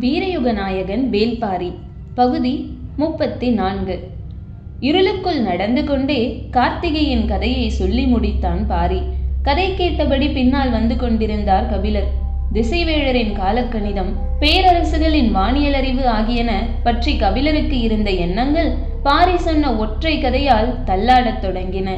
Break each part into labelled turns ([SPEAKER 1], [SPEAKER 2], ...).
[SPEAKER 1] வீரயுக நாயகன் வேல்பாரி பகுதி முப்பத்தி நான்கு. இருளுக்குள் நடந்து கொண்டே கார்த்திகையின் கதையை சொல்லி முடித்தான் பாரி. கதை கேட்டபடி பின்னால் வந்து கொண்டிருந்தார் கபிலர். திசைவேழரின் காலக்கணிதம் பேரரசுகளின் வானியலறிவு ஆகியன பற்றி கபிலருக்கு இருந்த எண்ணங்கள் பாரி சொன்ன ஒற்றை கதையால் தள்ளாடத் தொடங்கின.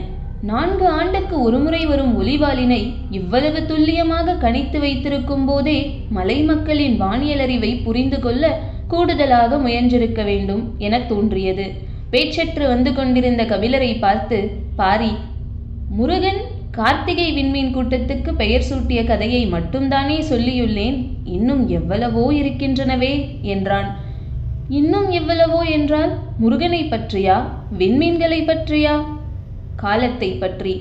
[SPEAKER 1] நான்கு ஆண்டுக்கு ஒருமுறை வரும் ஒலிவாளினை இவ்வளவு துல்லியமாக கணித்து வைத்திருக்கும் போதே மலை மக்களின் வானியலறிவை புரிந்து கொள்ள கூடுதலாக முயன்றிருக்க வேண்டும் என தோன்றியது. பேச்சற்று வந்து கொண்டிருந்த கபிலரை பார்த்து பாரி முருகன் கார்த்திகை விண்மீன் கூட்டத்துக்கு பெயர் சூட்டிய கதையை மட்டும்தானே சொல்லியுள்ளேன். இன்னும் எவ்வளவோ இருக்கின்றனவே என்றான். இன்னும் எவ்வளவோ என்றால் முருகனை பற்றியா? விண்மீன்களை பற்றியா? காலத்தை பற்றி.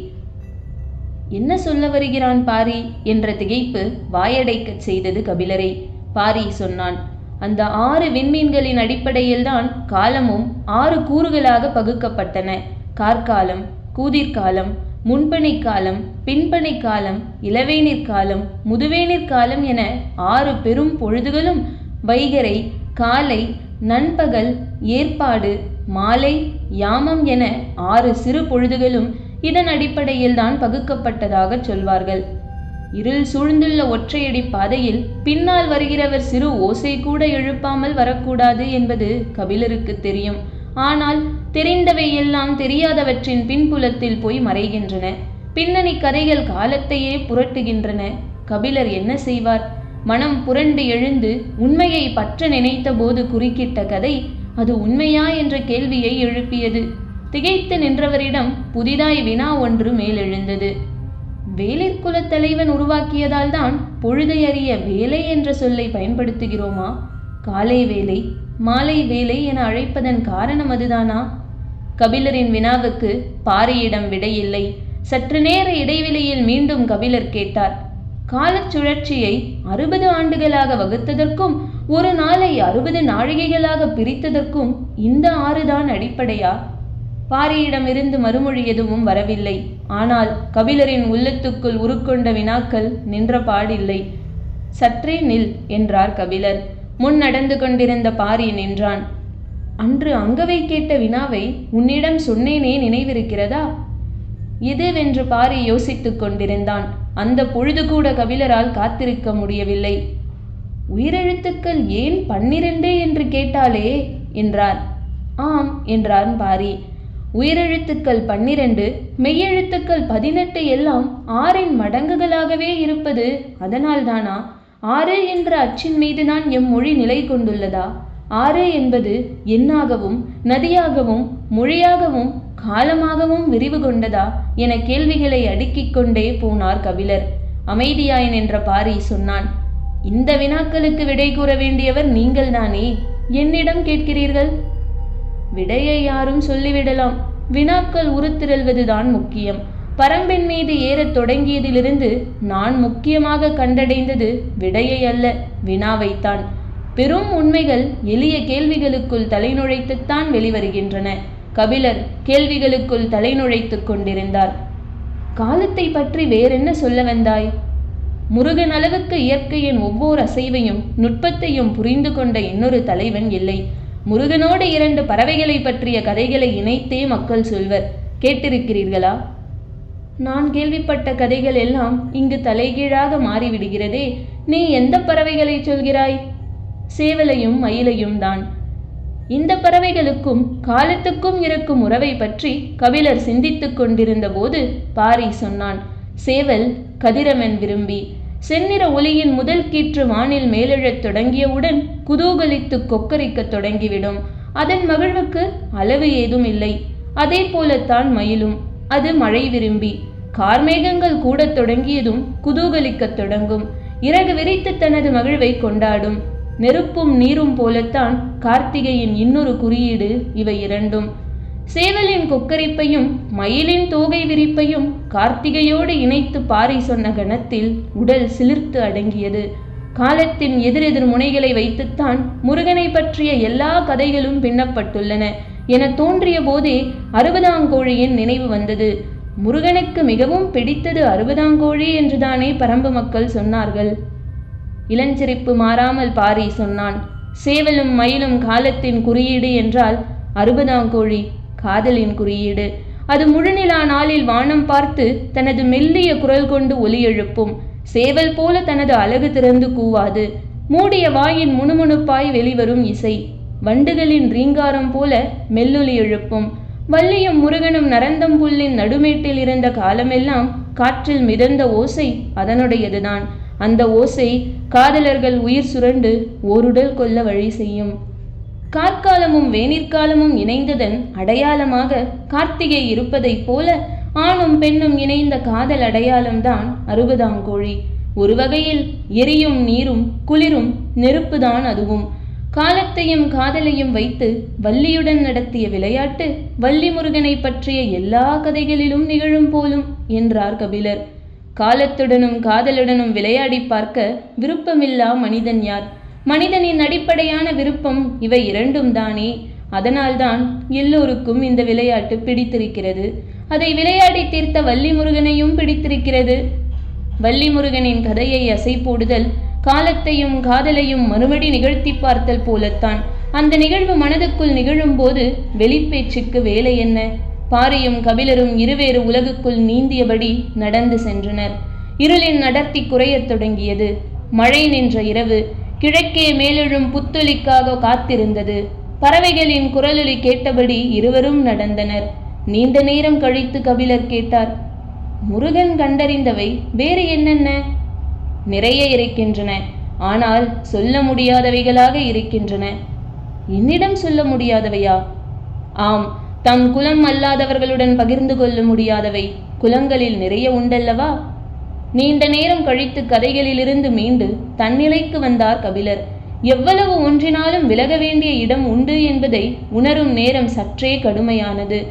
[SPEAKER 1] என்ன சொல்ல வருகிறான் பாரி? என்ற திகைப்பு வாயடைக்கச் செய்தது கபிலரை. பாரி சொன்னான் அந்த ஆறு விண்மீன்களின் அடிப்படையில்தான் காலமும் ஆறு கூறுகளாக பகுக்கப்பட்டன. கார்காலம் கூதிர்காலம் முன்பணிக் காலம் பின்பணிக் காலம் இளவேனிற் காலம் முதுவேனிற் காலம் என ஆறு பெரும் பொழுதுகளும் வைகரை காலை நண்பகல் ஏற்பாடு மாலை யாமம் என ஆறு சிறு பொழுதுகளும் இதன் அடிப்படையில்தான் பகுக்கப்பட்டதாக சொல்வார்கள். இருள் சூழ்ந்துள்ள ஒற்றையடி பாதையில் பின்னால் வருகிறவர் சிறு ஓசை கூட எழுப்பாமல் வரக்கூடாது என்பது கபிலருக்கு தெரியும். ஆனால் தெரிந்தவை எல்லாம் தெரியாதவற்றின் பின்புலத்தில் போய் மறைகின்றன. பின்னணி கதைகள் காலத்தையே புரட்டுகின்றன. கபிலர் என்ன செய்வார்? மனம் புரண்டு எழுந்து உண்மையை பற்ற நினைத்த போது குறுக்கிட்ட கதை அது உண்மையா என்ற கேள்வியை எழுப்பியது. திகைத்து நின்றவரிடம் புதிதாய் வினா ஒன்று மேலெழுந்தது. வேலிற்குலத் தலைவன் உருவாக்கியதால் தான் பொழுதை அறிய வேலை என்ற சொல்லை பயன்படுத்துகிறோமா? காலை வேலை மாலை வேலை என அழைப்பதன் காரணம் அதுதானா? கபிலரின் வினாவுக்கு பாரியிடம் விடையில்லை. சற்று நேர இடைவெளியில் மீண்டும் கபிலர் கேட்டார் காலச் சுழற்சியை அறுபது ஆண்டுகளாக வகுத்ததற்கும் ஒரு நாளை அறுபது நாழிகைகளாக பிரித்ததற்கும் இந்த ஆறுதான் அடிப்படையா? பாரியிடமிருந்து மறுமொழி எதுவும் வரவில்லை. ஆனால் கபிலரின் உள்ளத்துக்குள் உருக்கொண்ட வினாக்கள் நின்ற பாடில்லை. சற்றே நில் என்றார் கபிலர். முன் நடந்து கொண்டிருந்த பாரி நின்றான். அன்று அங்கவை கேட்ட வினாவை உன்னிடம் சொன்னேனே நினைவிருக்கிறதா? எதுவென்று? பாரி யோசித்துக் கொண்டிருந்தான். அந்த பொழுது கூட கபிலரால் காத்திருக்க முடியவில்லை. உயிரெழுத்துக்கள் ஏன் பன்னிரண்டே என்று கேட்டாலே? என்றார். ஆம் என்றான் பாரி. உயிரெழுத்துக்கள் பன்னிரண்டு மெய்யெழுத்துக்கள் பதினெட்டு எல்லாம் ஆறின் மடங்குகளாகவே இருப்பது அதனால்தானா? ஆறு என்ற அச்சின் மீது நான் எம் மொழி நிலை கொண்டுள்ளதா? ஆறு என்பது எண்ணாகவும் நதியாகவும் மொழியாகவும் காலமாகவும் விரிவு கொண்டதா என கேள்விகளை அடுக்கிக் கொண்டே போனார் கபிலர். அமைதியாய் நின்ற பாரி சொன்னான் இந்த வினாக்களுக்கு விடை கூற வேண்டியவர் நீங்கள்தானே என்னிடம் கேட்கிறீர்கள்? விடையை யாரும் சொல்லிவிடலாம். வினாக்கள் உருத்திரல்வதுதான் முக்கியம். பரம்பின் மீது ஏறத் தொடங்கியதிலிருந்து நான் முக்கியமாக கண்டடைந்தது விடையை அல்ல வினாவைத்தான். பெரும் உண்மைகள் எளிய கேள்விகளுக்குள் தலைநுழைத்துத்தான் வெளிவருகின்றன. கபிலர் கேள்விகளுக்குள் தலைநுழைத்துக் கொண்டிருந்தார். காலத்தை பற்றி வேறென்ன சொல்ல வந்தாய்? முருகன் அளவுக்கு இயற்கையின் ஒவ்வொரு அசைவையும் நுட்பத்தையும் புரிந்து கொண்ட இன்னொரு தலைவன் இல்லை. முருகனோடு இரண்டு பறவைகளை பற்றிய கதைகளை இணைத்தே மக்கள் சொல்வர் கேட்டிருக்கிறீர்களா? நான் கேள்விப்பட்ட கதைகள் எல்லாம் இங்கு தலைகீழாக மாறிவிடுகிறதே. நீ எந்த பறவைகளை சொல்கிறாய்? சேவலையும் மயிலையும் தான். இந்த பறவைகளுக்கும் காலத்துக்கும் இருக்கும் உறவை பற்றி கபிலர் சிந்தித்துக் கொண்டிருந்த போது பாரி சொன்னான் சேவல் கதிரவன் விரும்பி செந்நிற ஒளியின் முதல் கீற்று வானில் மேலெழத் தொடங்கியவுடன் குதூகலித்து கொக்கரிக்கத் தொடங்கிவிடும். அதன் மகிழ்வுக்கு அளவு ஏதும் இல்லை அதே போலத்தான் மயிலும். அது மழை விரும்பி. கார்மேகங்கள் கூடத் தொடங்கியதும் குதூகலிக்கத் தொடங்கும். இறகு விரித்து தனது மகிழ்வை கொண்டாடும். நெருப்பும் நீரும் போலத்தான் கார்த்திகையின் இன்னொரு குறியீடு இவை இரண்டும். சேவலின் கொக்கரிப்பையும் மயிலின் தோகை விரிப்பையும் கார்த்திகையோடு இணைத்து பாரி சொன்ன கணத்தில் உடல் சிலிர்த்து அடங்கியது. காலத்தின் எதிரெதிர் முனைகளை வைத்துத்தான் முருகனை பற்றிய எல்லா கதைகளும் பின்னப்பட்டுள்ளன என தோன்றிய போதே அறுபதாங்கோழியின் நினைவு வந்தது. முருகனுக்கு மிகவும் பிடித்தது அறுபதாங்கோழி என்றுதானே பரம்பு மக்கள் சொன்னார்கள். இளஞ்சிரிப்பு மாறாமல் பாரி சொன்னான். சேவலும் மயிலும் காலத்தின் குறியீடு என்றால் அறுபதாம் கோழி காதலின் குறியீடு. அது முழுநிலா நாளில் வானம் பார்த்து தனது மெல்லிய குரல் கொண்டு ஒலி எழுப்பும். சேவல் போல தனது அழகு திறந்து கூவாது. மூடிய வாயின் முணுமுணுப்பாய் வெளிவரும் இசை. வண்டுகளின் ரீங்காரம் போல மெல்லொலி எழுப்பும். வள்ளியும் முருகனும் நரந்தம் புல்லின் நடுமேட்டில் இருந்த காலமெல்லாம் காற்றில் மிதந்த ஓசை அதனுடையதுதான். அந்த ஓசை காதலர்கள் உயிர் சுரண்டு ஓருடல் கொள்ள வழி செய்யும். கார்காலமும் வேனிற்காலமும் இணைந்ததன் அடையாளமாக கார்த்திகை இருப்பதைப் போல ஆணும் பெண்ணும் இணைந்த காதல் அடையாளம்தான் அறுபதாங்கோழி ஒரு வகையில் எரியும் நீரும் குளிரும் நெருப்புதான் அதுவும். காலத்தையும் காதலையும் வைத்து வள்ளியுடன் நடத்திய விளையாட்டு வள்ளி முருகனை பற்றிய எல்லா கதைகளிலும் நிகழும் போலும் என்றார் கபிலர். காலத்துடனும் காதலுடனும் விளையாடி பார்க்க விருப்பமில்லா மனிதன் யார்? மனிதனின் அடிப்படையான விருப்பம் இவை இரண்டும் தானே. அதனால்தான் எல்லோருக்கும் இந்த விளையாட்டு பிடித்திருக்கிறது. அதை விளையாடி தீர்த்த வள்ளி முருகனையும் பிடித்திருக்கிறது. வள்ளி முருகனின் கதையை அசை போடுதல் காலத்தையும் காதலையும் மறுபடி நிகழ்த்தி பார்த்தல் போலத்தான். அந்த நிகழ்வு மனதுக்குள் நிகழும்போது வெளிப்பேச்சுக்கு வேலை என்ன? பாரியும் கபிலரும் இருவேறு உலகுக்குள் நீந்தியபடி நடந்து சென்றனர். இருளின் அடர்த்தி குறையத் தொடங்கியது. மழை நின்ற இரவு கிழக்கே மேலெழும் புத்தொலிக்காக காத்திருந்தது. பறவைகளின் குரலொலி கேட்டபடி இருவரும் நடந்தனர். நீண்ட நேரம் கழித்து கபிலர் கேட்டார் முருகன் கண்டறிந்தவை வேறு என்னென்ன? நிறைய இருக்கின்றன. ஆனால் சொல்ல முடியாதவைகளாக இருக்கின்றன. என்னிடம் சொல்ல முடியாதவையா? ஆம். தம் குலம் அல்லாதவர்களுடன் பகிர்ந்து கொள்ள முடியாதவை குலங்களில் நிறைய உண்டல்லவா? நீண்ட நேரம் கழித்து கதைகளிலிருந்து மீண்டு தன்னிலைக்கு வந்தார் கபிலர். எவ்வளவு ஒன்றினாலும் விலக வேண்டிய இடம் உண்டு என்பதை உணரும் நேரம் சற்றே கடுமையானது.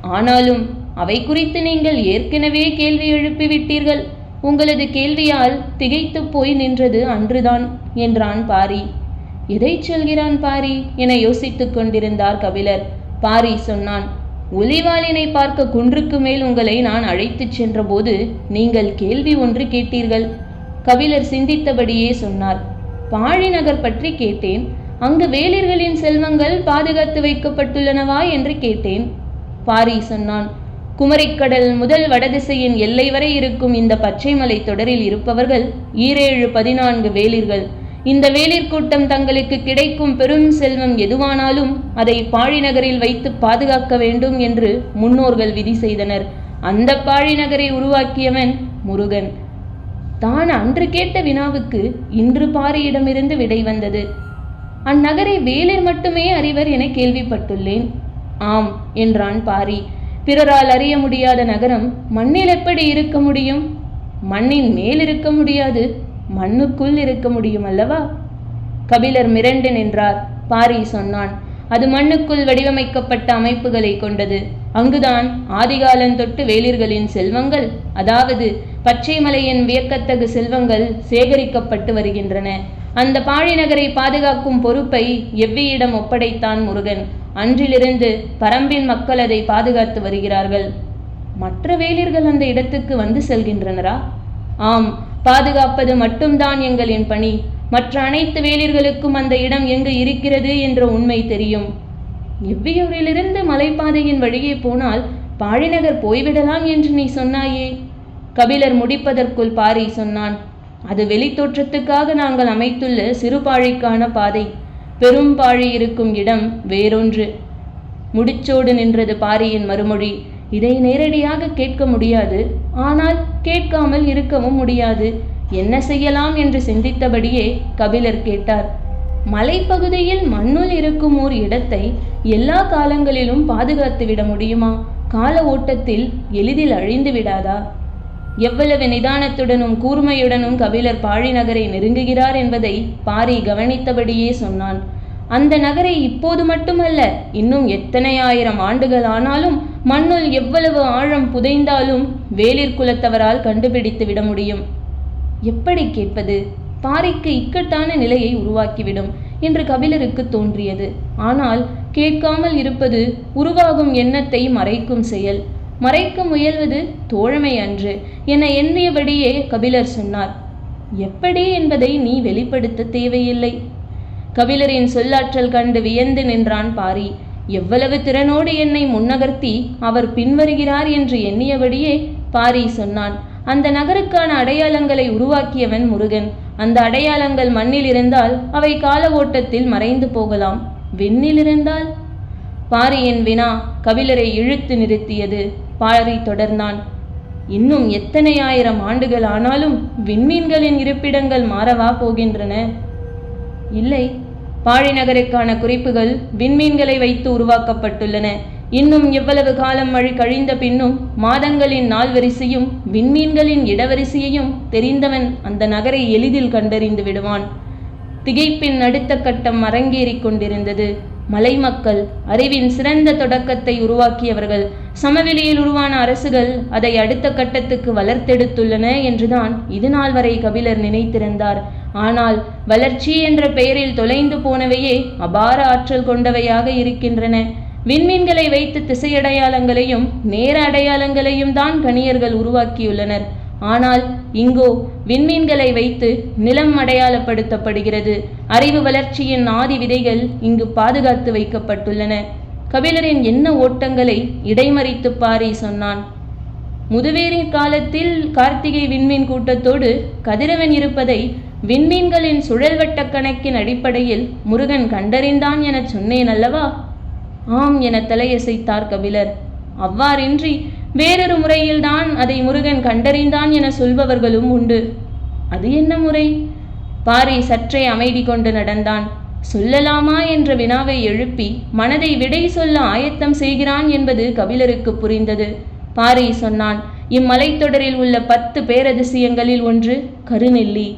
[SPEAKER 1] ஆனாலும் அவை குறித்து நீங்கள் ஏற்கனவே கேள்வி எழுப்பிவிட்டீர்கள். உங்களது கேள்வியால் திகைத்து போய் நின்றது அன்றுதான் என்றான் பாரி. எதை சொல்கிறான் பாரி? என யோசித்துக் கொண்டிருந்தார் கபிலர். பாரி சொன்னான் ஒலிவாளினை பார்க்க குன்றுக்கு மேல் உங்களை நான் அழைத்துச் சென்றபோது நீங்கள் கேள்வி ஒன்று கேட்டீர்கள். கபிலர் சிந்தித்தபடியே சொன்னார் பாழி நகர் பற்றி கேட்டேன் அங்கு வேலிர்களின் செல்வங்கள் பாதுகாத்து வைக்கப்பட்டுள்ளனவா என்று கேட்டேன். பாரி சொன்னான் குமரிக்கடல் முதல் வடதிசையின் எல்லை வரை இருக்கும் இந்த பச்சைமலை தொடரில் இருப்பவர்கள் ஈரேழு பதினான்கு வேலிர்கள் இந்த வேளிர் கூட்டம் தங்களுக்கு கிடைக்கும் பெரும் செல்வம் எதுவானாலும் அதை பாழிநகரில் வைத்து பாதுகாக்க வேண்டும் என்று முன்னோர்கள் விதி செய்தனர். அந்த பாழிநகரை உருவாக்கியவன் முருகன். தான் அன்று கேட்ட வினாவுக்கு இன்று பாரியிடமிருந்து விடை வந்தது. அந்நகரை வேலிர் மட்டுமே அறிவர் என கேள்விப்பட்டுள்ளேன். ஆம் என்றான் பாரி. பிறரால் அறிய முடியாத நகரம் மண்ணில் எப்படி இருக்க முடியும்? மண்ணின் மேல் இருக்க முடியாது. மண்ணுக்குள் இருக்க முடியும் அல்லவா கபிலர் மிரண்டு நின்றார். பாரி சொன்னான் அது மண்ணுக்குள் வடிவமைக்கப்பட்ட அமைப்புகளை கொண்டது. அங்குதான் ஆதிகாலம் தொட்டு வேலிர்களின் செல்வங்கள் அதாவது பச்சைமலையின் வியக்கத்தகு செல்வங்கள் சேகரிக்கப்பட்டு வருகின்றன. அந்த பாழிநகரை பாதுகாக்கும் பொறுப்பை எவ்வியிடம் ஒப்படைத்தான் முருகன்? அன்றிலிருந்து பரம்பின் மக்கள் அதை பாதுகாத்து வருகிறார்கள். மற்ற வேலிர்கள் அந்த இடத்துக்கு வந்து செல்கின்றனரா? ஆம் பாதுகாப்பது மட்டும்தான் எங்களின் பணி. மற்ற அனைத்து வேலிர்களுக்கும் அந்த இடம் எங்கு இருக்கிறது என்ற உண்மை தெரியும். எவ்வியூரிலிருந்து மலைப்பாதையின் வழியே போனால் பாழிநகர் போய்விடலாம் என்று நீ சொன்னாயே? கபிலர் முடிப்பதற்குள் பாரி சொன்னான். அது வெளித்தோற்றத்துக்காக நாங்கள் அமைத்துள்ள சிறுபாழிக்கான பாதை. பெரும் பாழி இருக்கும் இடம் வேறொன்று. முடிச்சோடு நின்றது பாரியின் மறுமொழி. இதை நேரடியாக கேட்க முடியாது. ஆனால் கேட்காமல் இருக்கவும் முடியாது. என்ன செய்யலாம் என்று சிந்தித்தபடியே கபிலர் கேட்டார். மலைப்பகுதியில் மண்ணுள் இருக்கும் ஓர் இடத்தை எல்லா காலங்களிலும் பாதுகாத்து விட முடியுமா? கால ஓட்டத்தில் எளிதில் அழிந்து விடாதா? எவ்வளவு நிதானத்துடனும் கூர்மையுடனும் கபிலர் பாழி நகரை நெருங்குகிறார் என்பதை பாரி கவனித்தபடியே சொன்னான். அந்த நகரை இப்போது மட்டுமல்ல இன்னும் எத்தனை ஆயிரம் ஆண்டுகள் ஆனாலும் மண்ணுள் எவ்வளவு ஆழம் புதைந்தாலும் வேலிர் குலத்தவரால் கண்டுபிடித்து விட முடியும். எப்படி கேட்பது? பாறைக்கு இக்கட்டான நிலையை உருவாக்கிவிடும் என்று கபிலருக்கு தோன்றியது. ஆனால் கேட்காமல் இருப்பது உருவாகும் எண்ணத்தை மறைக்கும் செயல். மறைக்க முயல்வது தோழமை அன்று என எண்ணியபடியே கபிலர் சொன்னார். எப்படி என்பதை நீ வெளிப்படுத்த தேவையில்லை. கபிலரின் சொல்லாற்றல் கண்டு வியந்து நின்றான் பாரி. எவ்வளவு திறனோடு என்னை முன்னகர்த்தி அவர் பின்வருகிறார் என்று எண்ணியபடியே பாரி சொன்னான். அந்த நகருக்கான அடையாளங்களை உருவாக்கியவன் முருகன். அந்த அடையாளங்கள் மண்ணில் இருந்தால் அவை கால ஓட்டத்தில் மறைந்து போகலாம். விண்ணில் இருந்தால்? பாரியின் வினா கபிலரை இழுத்து நிறுத்தியது. பாரி தொடர்ந்தான். இன்னும் எத்தனை ஆயிரம் ஆண்டுகள் ஆனாலும் விண்மீன்களின் இருப்பிடங்கள் மாறவா போகின்றன? இல்லை. பாழிநகருக்கான குறிப்புகள் விண்மீன்களை வைத்து உருவாக்கப்பட்டுள்ளன. இன்னும் எவ்வளவு காலம் மழை கழிந்த பின்னும் மாதங்களின் நாள் வரிசையும் விண்மீன்களின் இடவரிசையையும் தெரிந்தவன் அந்த நகரை எளிதில் கண்டறிந்து விடுவான். திகைப்பின் அடுத்த கட்டம் அரங்கேறிக் கொண்டிருந்தது. மலை மக்கள் அறிவின் சிறந்த தொடக்கத்தை உருவாக்கியவர்கள் சமவெளியில் உருவான அரசுகள் அதை அடுத்த கட்டத்துக்கு வளர்த்தெடுத்துள்ளன என்றுதான் இதுநாள் வரை கபிலர் நினைத்திருந்தார். ஆனால் வளர்ச்சி என்ற பெயரில் தொலைந்து போனவையே அபார ஆற்றல் கொண்டவையாக இருக்கின்றன. விண்மீன்களை வைத்து திசையடையாளங்களையும் நேர அடையாளங்களையும் தான் கணியர்கள் உருவாக்கியுள்ளனர். ஆனால் இங்கோ விண்மீன்களை வைத்து நிலம் அடையாளப்படுத்தப்படுகிறது. அறிவு வளர்ச்சியின் ஆதி விதைகள் இங்கு பாதுகாத்து வைக்கப்பட்டுள்ளன. கபிலரின் என்ன ஓட்டங்களை இடைமறித்து பாரி சொன்னான் முதுவேரின் காலத்தில் கார்த்திகை விண்மீன் கூட்டத்தோடு கதிரவன் இருப்பதை விண்மீன்களின் சுழல்வட்ட கணக்கின் அடிப்படையில் முருகன் கண்டறிந்தான் எனச் சொன்னேன் அல்லவா? ஆம் என தலையசைத்தார் கபிலர். அவ்வாறின்றி வேறொரு முறையில்தான் அதை முருகன் கண்டறிந்தான் என சொல்பவர்களும் உண்டு. அது என்ன முறை? பாரி சற்றே அமைதி கொண்டு நடந்தான். சொல்லலாமா என்ற வினாவை எழுப்பி மனதை விடை சொல்ல ஆயத்தம் செய்கிறான் என்பது கபிலருக்கு புரிந்தது. பாரி சொன்னான் இம்மலைத்தொடரில் உள்ள பத்து பேரதிசயங்களில் ஒன்று கருநெல்லி.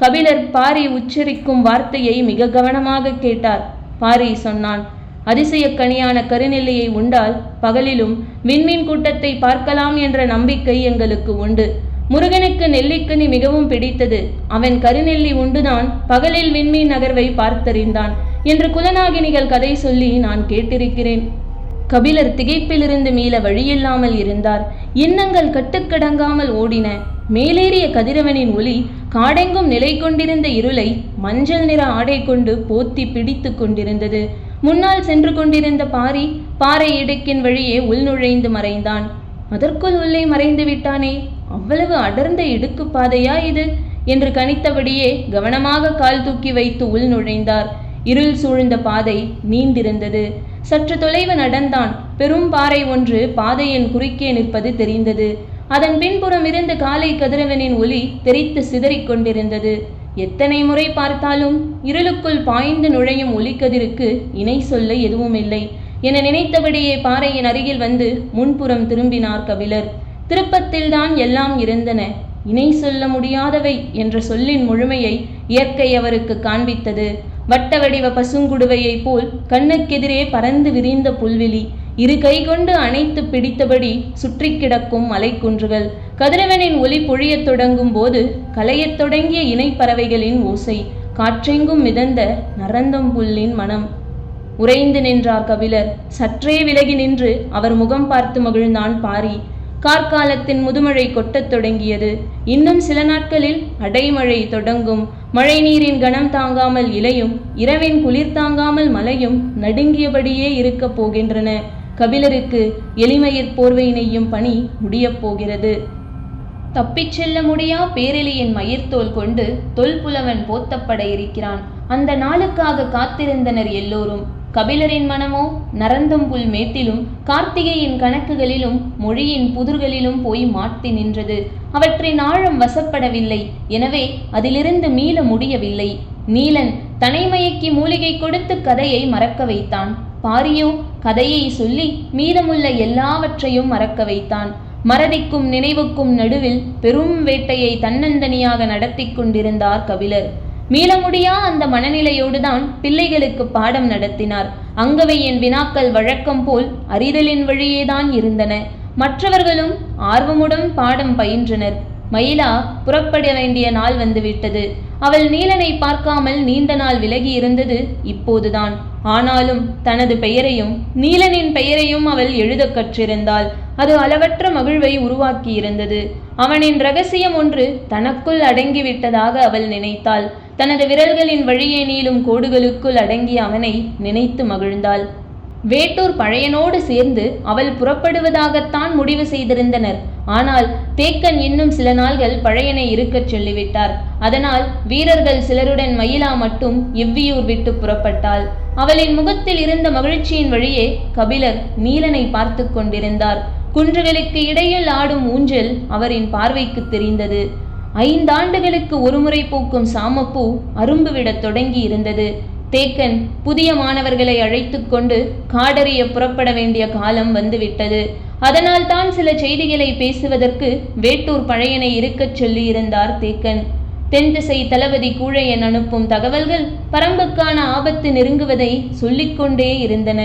[SPEAKER 1] கபிலர் பாரி உச்சரிக்கும் வார்த்தையை மிக கவனமாக கேட்டார். பாரி சொன்னான் அதிசயக்கனியான கருநெல்லியை உண்டால் பகலிலும் விண்மீன் கூட்டத்தை பார்க்கலாம் என்ற நம்பிக்கை எங்களுக்கு உண்டு. முருகனுக்கு நெல்லிக்கனி மிகவும் பிடித்தது. அவன் கருநெல்லி உண்டுதான் பகலில் விண்மீன் நகர்வை பார்த்தறிந்தான் என்று குலநாகினிகள் கதை சொல்லி நான் கேட்டிருக்கிறேன். கபிலர் திகைப்பிலிருந்து மீள வழியில்லாமல் இருந்தார். எண்ணங்கள் கட்டுக்கடங்காமல் ஓடின. மேலேறிய கதிரவனின் ஒளி காடெங்கும் நிலை கொண்டிருந்த இருளை மஞ்சள் நிற ஆடை கொண்டு போத்தி பிடித்து கொண்டிருந்தது. முன்னால் சென்று கொண்டிருந்த பாரி பாறை இடுக்கின் வழியே உள்நுழைந்து மறைந்தான். அதற்குள் உள்ளே மறைந்து விட்டானே அவ்வளவு அடர்ந்த இடுக்கு பாதையா இது? என்று கணித்தபடியே கவனமாக கால் தூக்கி வைத்து உள் நுழைந்தார். இருள் சூழ்ந்த பாதை நீண்டிருந்தது சற்று தொலைவு நடந்தான். பெரும் பாறை ஒன்று பாதையின் குறுக்கே நிற்பது தெரிந்தது. அதன் பின்புறம் இருந்து காலை கதிரவனின் ஒளி தெரித்து சிதறிக் கொண்டிருந்தது. எத்தனை முறை பார்த்தாலும் இருளுக்குள் பாய்ந்து நுழையும் ஒளிக்கதிருக்கு இணை சொல்ல எதுவும் இல்லை என நினைத்தபடியே பாறையின் அருகில் வந்து முன்புறம் திரும்பினார் கபிலர். திருப்பத்தில்தான் எல்லாம் இருந்தன. இணை சொல்ல முடியாதவை என்ற சொல்லின் முழுமையை இயற்கை அவருக்கு காண்பித்தது. வட்ட வடிவ பசுங்குடுவையைப் போல் கண்ணுக்கெதிரே பறந்து விரிந்த புல்வெளி இரு கை கொண்டு அணைத்து பிடித்தபடி சுற்றி கிடக்கும் மலைக்குன்றுகள். கதிரவனின் ஒளி பொழியத் தொடங்கும் போது கலையத் தொடங்கிய இணைப்பறவைகளின் ஓசை. காற்றெங்கும் மிதந்த நரந்தம் புல்லின் மனம். உறைந்து நின்றார் கபிலர். சற்றே விலகி நின்று அவர் முகம் பார்த்து மகிழ்ந்தான் பாரி. கார்காலத்தின் முதுமழை கொட்டத் தொடங்கியது. இன்னும் சில நாட்களில் அடைமழை தொடங்கும். மழை நீரின் கணம் தாங்காமல் இலையும் இரவின் குளிர் தாங்காமல் மலையும் நடுங்கியபடியே இருக்கப் போகின்றன. கபிலருக்கு எளிமையிற் போர்வை நெய்யும் பணி முடியப் போகிறது. தப்பிச் செல்ல முடியா? பேரெலியின் மயிர்த்தோல் கொண்டு தொல்புலவன் போத்தப்பட இருக்கிறான். அந்த நாளுக்காக காத்திருந்தனர் எல்லோரும். கபிலரின் மனமோ? நரந்தம் புல் மேட்டிலும் கார்த்திகையின் கணக்குகளிலும் மொழியின் புதிர்களிலும் போய் மாட்டி நின்றது. அவற்றின் ஆழம் வசப்படவில்லை. எனவே அதிலிருந்து மீள முடியவில்லை. நீலன் தனைமயக்கி மூலிகை கொடுத்து கதையை மறக்க வைத்தான். பாரியோ கதையை சொல்லி மீதமுள்ள எல்லாவற்றையும் மறக்க வைத்தான். மறதிக்கும் நினைவுக்கும் நடுவில் பெரும் வேட்டையை தன்னந்தனியாக நடத்தி கொண்டிருந்தார் கபிலர். மீள முடியா அந்த மனநிலையோடுதான் பிள்ளைகளுக்கு பாடம் நடத்தினார். அங்கவையின் வினாக்கள் வழக்கம் போல் அறிதலின் வழியேதான் இருந்தன. மற்றவர்களும் ஆர்வமுடன் பாடம் பயின்றனர். மயிலா புறப்பட வேண்டிய நாள் வந்துவிட்டது. அவள் நீலனை பார்க்காமல் நீண்ட நாள் விலகி இருந்தது இப்போதுதான். ஆனாலும் தனது பெயரையும் நீலனின் பெயரையும் அவள் எழுத கற்றிருந்தாள். அது அளவற்ற மகிழ்வை உருவாக்கியிருந்தது. அவனின் ரகசியம் ஒன்று தனக்குள் அடங்கிவிட்டதாக அவள் நினைத்தாள். தனது விரல்களின் வழியே நீளும் கோடுகளுக்குள் அடங்கிய அவனை நினைத்து மகிழ்ந்தாள். வேட்டூர் பழையனோடு சேர்ந்து அவள் புறப்படுவதாகத்தான் முடிவு செய்திருந்தனர். ஆனால் தேக்கன் இன்னும் சில நாள்கள் பழையனை இருக்கச் சொல்லிவிட்டார். அதனால் வீரர்கள் சிலருடன் மயிலா மட்டும் எவ்வியூர் விட்டு புறப்பட்டாள். அவளின் முகத்தில் இருந்த மகிழ்ச்சியின் வழியே கபிலர் நீலனை பார்த்து கொண்டிருந்தார். குன்றுகளுக்கு இடையில் ஆடும் ஊஞ்சல் அவரின் பார்வைக்கு தெரிந்தது. ஐந்தாண்டுகளுக்கு ஒருமுறை பூக்கும் சாமப்பூ அரும்பு விடத் தொடங்கி இருந்தது தேக்கன் புதிய மாணவர்களை அழைத்து கொண்டு காடறிய புறப்பட வேண்டிய காலம் வந்துவிட்டது. அதனால் தான் சில செய்திகளை பேசுவதற்கு வேட்டூர் பழையனை இருக்கச் சொல்லியிருந்தார் தேக்கன். தென் திசை தளபதி கூழையன் அனுப்பும் தகவல்கள் பரம்புக்கான ஆபத்து நெருங்குவதை சொல்லிக்கொண்டே இருந்தன.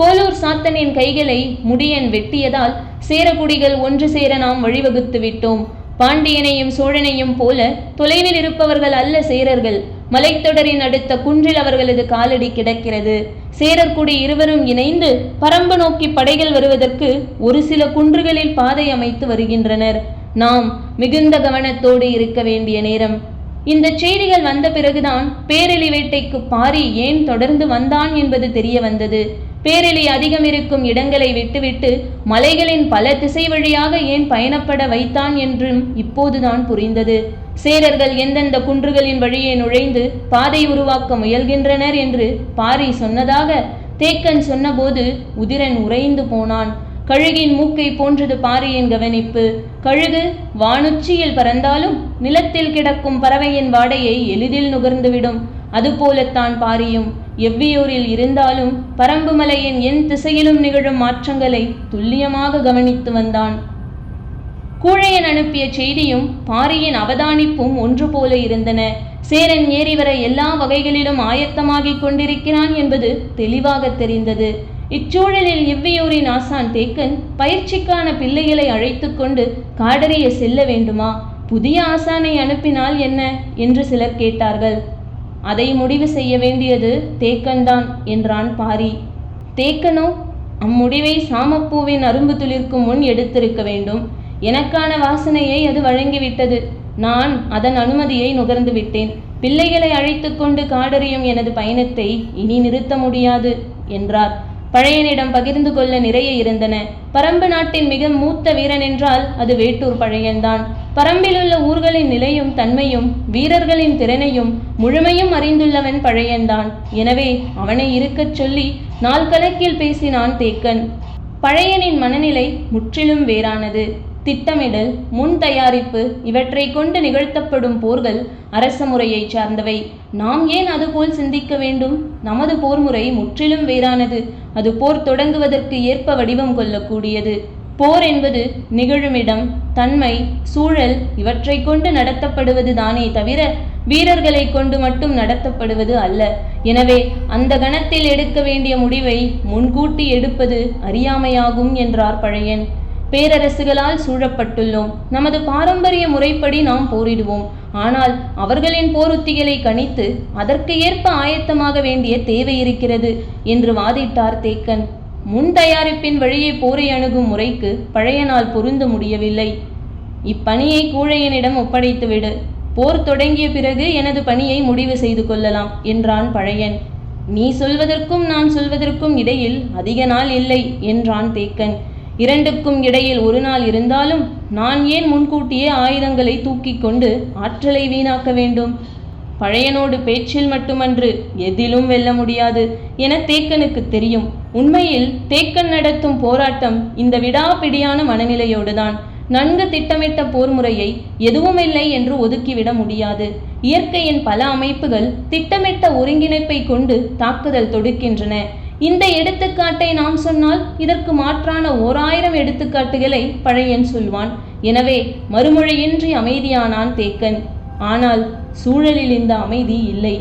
[SPEAKER 1] கோலூர் சாத்தனின் கைகளை முடியன் வெட்டியதால் சேரகுடிகள் ஒன்று சேர நாம் வழிவகுத்து விட்டோம் பாண்டியனையும் சோழனையும் போல தொலைவில் இருப்பவர்கள் அல்ல சேரர்கள். மலைத்தொடரின் அடுத்த குன்றில் அவர்களது காலடி கிடக்கிறது. சேரர்குடி இருவரும் இணைந்து பரம்பு நோக்கி படைகள் வருவதற்கு ஒரு சில குன்றுகளில் பாதை அமைத்து வருகின்றனர். நாம் மிகுந்த கவனத்தோடு இருக்க வேண்டிய நேரம். இந்த செய்திகள் வந்த பிறகுதான் பேரெலி வேட்டைக்கு பாரி ஏன் தொடர்ந்து வந்தான் என்பது தெரிய வந்தது. பேரெலி அதிகம் இருக்கும் இடங்களை விட்டுவிட்டு மலைகளின் பல திசை வழியாக ஏன் பயணப்பட வைத்தான் என்றும் இப்போதுதான் புரிந்தது. சேரர்கள் எந்தெந்த குன்றுகளின் வழியே நுழைந்து பாதை உருவாக்க முயல்கின்றனர் என்று பாரி சொன்னதாக தேக்கன் சொன்னபோது உதிரன் உறைந்து போனான். கழுகின் மூக்கை போன்றது பாரியின் கவனிப்பு. கழுகு வானுச்சியில் பறந்தாலும் நிலத்தில் கிடக்கும் பறவையின் வாடையை எளிதில் நுகர்ந்துவிடும். அதுபோலத்தான் பாரியும். எவ்வியூரில் இருந்தாலும் பரம்புமலையின் என் திசையிலும் நிகழும் மாற்றங்களை துல்லியமாக கவனித்து வந்தான். கூழையன் அனுப்பிய செய்தியும் பாரியின் அவதானிப்பும் ஒன்று போல இருந்தன. சேரன் ஏறி வர எல்லா வகைகளிலும் ஆயத்தமாகிக் கொண்டிருக்கிறான் என்பது தெளிவாக தெரிந்தது. இச்சூழலில் எவ்வியூரின் ஆசான் தேக்கன் பயிற்சிக்கான பிள்ளைகளை அழைத்து கொண்டு காடறிய செல்ல வேண்டுமா? புதிய ஆசானை அனுப்பினால் என்ன? என்று சிலர் கேட்டார்கள். அதை முடிவு செய்ய வேண்டியது தேக்கன்தான் என்றான் பாரி. தேக்கனோ அம்முடிவை சாமப்பூவின் அரும்பு துளிர்க்கும் முன் எடுத்திருக்க வேண்டும். எனக்கான வாசனையை அது வழங்கிவிட்டது. நான் அதன் அனுமதியை நுகர்ந்து விட்டேன். பிள்ளைகளை அழைத்து கொண்டு காடறியும் எனது பயணத்தை இனி நிறுத்த முடியாது என்றார். பழையனிடம் பகிர்ந்து கொள்ள நிறைய இருந்தன. பரம்பு நாட்டின் மிக மூத்த வீரன் என்றால் அது வேட்டூர் பழையன்தான். பரம்பிலுள்ள ஊர்களின் நிலையும் தன்மையும் வீரர்களின் திறனையும் முழுமையும் அறிந்துள்ளவன் பழையன்தான். எனவே அவனை இருக்கச் சொல்லி நாள் கணக்கில் பேசினான் தேக்கன். பழையனின் மனநிலை முற்றிலும் வேறானது. திட்டமிடல் முன் தயாரிப்பு இவற்றை கொண்டு நிகழ்த்தப்படும் போர்கள் அரச முறையை சார்ந்தவை. நாம் ஏன் அதுபோல் சிந்திக்க வேண்டும்? நமது போர் முறை முற்றிலும் வேறானது. அது போர் தொடங்குவதற்கு ஏற்ப வடிவம் கொள்ளக்கூடியது. போர் என்பது நிகழுமிடம் தன்மை சூழல் இவற்றை கொண்டு நடத்தப்படுவது தானே தவிர வீரர்களை கொண்டு மட்டும் நடத்தப்படுவது அல்ல. எனவே அந்த கணத்தில் எடுக்க வேண்டிய முடிவை முன்கூட்டி எடுப்பது அறியாமையாகும் என்றார் பழையன். பேரரசுகளால் சூழப்பட்டுள்ளோம். நமது பாரம்பரிய முறைப்படி நாம் போரிடுவோம். ஆனால் அவர்களின் போர் உத்திகளை கணித்து அதற்கு ஏற்ப ஆயத்தமாக வேண்டிய தேவை இருக்கிறது என்று வாதிட்டார் தேக்கன். முன் தயாரிப்பின் வழியே போரை அணுகும் முறைக்கு பழைய நாள் பொருந்த முடியவில்லை. இப்பணியை கூழையனிடம் ஒப்படைத்துவிடு. போர் தொடங்கிய பிறகு எனது பணியை முடிவு செய்து கொள்ளலாம் என்றான் பழையன். நீ சொல்வதற்கும் நான் சொல்வதற்கும் இடையில் அதிக நாள் இல்லை என்றான் தேக்கன். இரண்டுக்கும் இடையில் ஒரு நாள் இருந்தாலும் நான் ஏன் முன்கூட்டியே ஆயுதங்களை தூக்கி கொண்டு ஆற்றலை வீணாக்க வேண்டும்? பழையனோடு பேச்சில் மட்டுமன்று எதிலும் வெல்ல முடியாது என தேக்கனுக்கு தெரியும். உண்மையில் தேக்கன் நடத்தும் போராட்டம் இந்த விடாப்பிடியான மனநிலையோடுதான். நன்கு திட்டமிட்ட போர் முறையை எதுவுமில்லை என்று ஒதுக்கிவிட முடியாது. இயற்கையின் பல அமைப்புகள் திட்டமிட்ட ஒருங்கிணைப்பை கொண்டு தாக்குதல் தொடுக்கின்றன. இந்த எடுத்துக்காட்டை நாம் சொன்னால் இதற்கு மாற்றான ஓர் ஆயிரம் எடுத்துக்காட்டுகளை பழையன் சொல்வான். எனவே மறுமொழியின்றி அமைதியானான் தேக்கன். ஆனால் சூழலில் இந்த அமைதி இல்லை.